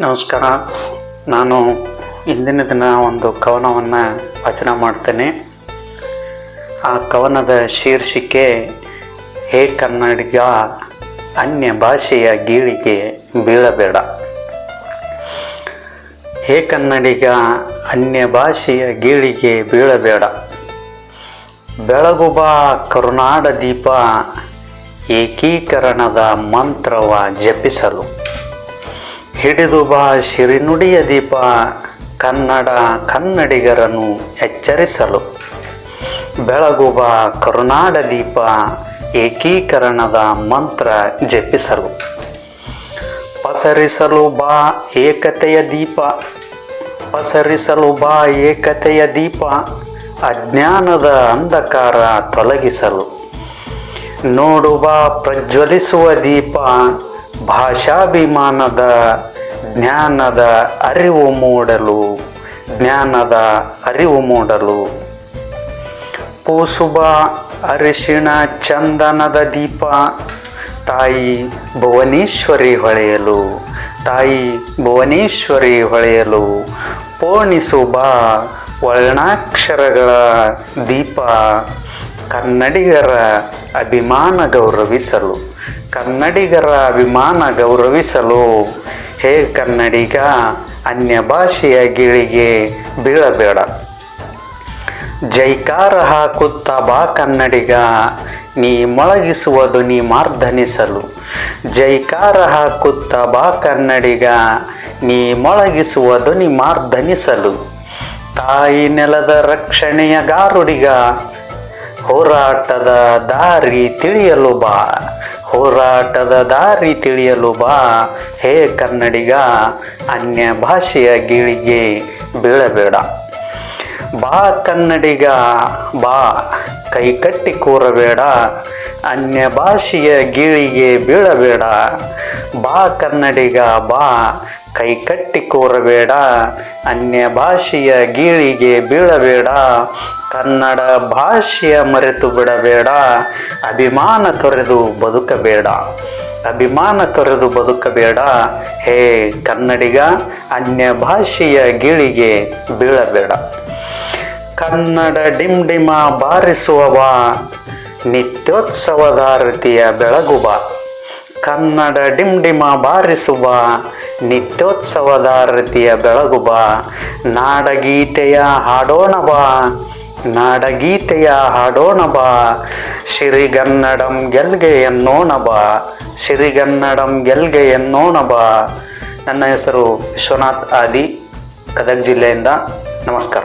ನಮಸ್ಕಾರ. ನಾನು ಇಂದಿನ ದಿನ ಒಂದು ಕವನವನ್ನು ವಾಚನ ಮಾಡ್ತೇನೆ. ಆ ಕವನದ ಶೀರ್ಷಿಕೆ, ಹೇ ಕನ್ನಡಿಗ, ಅನ್ಯ ಭಾಷೆಯ ಗೀಳಿಗೆ ಬೀಳಬೇಡ. ಹೇ ಕನ್ನಡಿಗ, ಅನ್ಯ ಭಾಷೆಯ ಗೀಳಿಗೆ ಬೀಳಬೇಡ. ಬೆಳಗುಬ ಕರುನಾಡ ದೀಪ ಏಕೀಕರಣದ ಮಂತ್ರವ ಜಪಿಸಲು. ಹಿಡಿದು ಬಾ ಶಿರಿನುಡಿಯ ದೀಪ, ಕನ್ನಡ ಕನ್ನಡಿಗರನ್ನು ಎಚ್ಚರಿಸಲು. ಬೆಳಗು ಬಾ ಕರುನಾಡ ದೀಪ, ಏಕೀಕರಣದ ಮಂತ್ರ ಜಪಿಸಲು. ಪಸರಿಸಲು ಬಾ ಏಕತೆಯ ದೀಪ, ಪಸರಿಸಲು ಬಾ ಏಕತೆಯ ದೀಪ, ಅಜ್ಞಾನದ ಅಂಧಕಾರ ತೊಲಗಿಸಲು. ನೋಡು ಬಾ ಪ್ರಜ್ವಲಿಸುವ ದೀಪ, ಭಾಷಾಭಿಮಾನದ ಜ್ಞಾನದ ಅರಿವು ಮೂಡಲು, ಜ್ಞಾನದ ಅರಿವು ಮೂಡಲು. ಪೂಸುಬ ಅರಿಶಿಣ ಚಂದನದ ದೀಪ, ತಾಯಿ ಭುವನೇಶ್ವರಿ ಹೊಳೆಯಲು, ತಾಯಿ ಭುವನೇಶ್ವರಿ ಹೊಳೆಯಲು. ಪೋಣಿಸುಬ ವರ್ಣಾಕ್ಷರಗಳ ದೀಪ, ಕನ್ನಡಿಗರ ಅಭಿಮಾನ ಗೌರವಿಸಲು. ಕನ್ನಡಿಗರ ಅಭಿಮಾನ ಗೌರವಿಸಲು ಹೇ ಕನ್ನಡಿಗ, ಅನ್ಯ ಭಾಷೆಯ ಗಿಳಿಗೆ ಬೀಳಬೇಡ. ಜೈಕಾರ ಹಾಕುತ್ತ ಬಾ ಕನ್ನಡಿಗ, ನೀ ಮೊಳಗಿಸುವ ಧ್ವನಿ ಮಾರ್ಧನಿಸಲು. ಜೈಕಾರ ಹಾಕುತ್ತ ಬಾ ಕನ್ನಡಿಗ, ನೀ ಮೊಳಗಿಸುವ ಧ್ವನಿ ಮಾರ್ಧನಿಸಲು. ತಾಯಿ ನೆಲದ ರಕ್ಷಣೆಯ ಗಾರುಡಿಗ, ಹೋರಾಟದ ದಾರಿ ತಿಳಿಯಲು ಬಾ. ಹೋರಾಟದ ದಾರಿ ತಿಳಿಯಲು ಬಾ. ಹೇ ಕನ್ನಡಿಗ, ಅನ್ಯ ಭಾಷೆಯ ಗೀಳಿಗೆ ಬೀಳಬೇಡ. ಬಾ ಕನ್ನಡಿಗ, ಬಾ. ಕೈ ಕಟ್ಟಿ ಕೂರಬೇಡ. ಅನ್ಯ ಭಾಷೆಯ ಗೀಳಿಗೆ ಬೀಳಬೇಡ. ಬಾ ಕನ್ನಡಿಗ, ಬಾ. ಕೈ ಕಟ್ಟಿ ಕೋರಬೇಡ, ಅನ್ಯ ಭಾಷೆಯ ಗೀಳಿಗೆ ಬೀಳಬೇಡ, ಕನ್ನಡ ಭಾಷೆಯ ಮರೆತು ಬಿಡಬೇಡ, ಅಭಿಮಾನ ತೊರೆದು ಬದುಕಬೇಡ. ಅಭಿಮಾನ ತೊರೆದು ಬದುಕಬೇಡ, ಹೇ ಕನ್ನಡಿಗ, ಅನ್ಯ ಭಾಷೆಯ ಗೀಳಿಗೆ ಬೀಳಬೇಡ. ಕನ್ನಡ ಡಿಮ್ ಡಿಮ ಬಾರಿಸುವವ ನಿತ್ಯೋತ್ಸವದಾರತಿಯ ಬೆಳಗುವ. ಕನ್ನಡ ಡಿಮ್ ಡಿಮ ಬಾರಿಸುವ ನಿತ್ಯೋತ್ಸವದಾರತಿಯ ಬೆಳಗುಬ ನಾಡಗೀತೆಯ ಹಾಡೋಣ ಬಾ. ನಾಡಗೀತೆಯ ಹಾಡೋಣ ಬಾ. ಸಿರಿಗನ್ನಡಂ ಗೆಲ್ಗೆ ಎನ್ನೋಣ ಬಾ. ಸಿರಿಗನ್ನಡಂ ಗೆಲ್ಗೆ ಎನ್ನೋಣ ಬಾ. ನನ್ನ ಹೆಸರು ವಿಶ್ವನಾಥ್ ಆದಿ ಗದಗ ಜಿಲ್ಲೆಯಿಂದ. ನಮಸ್ಕಾರ.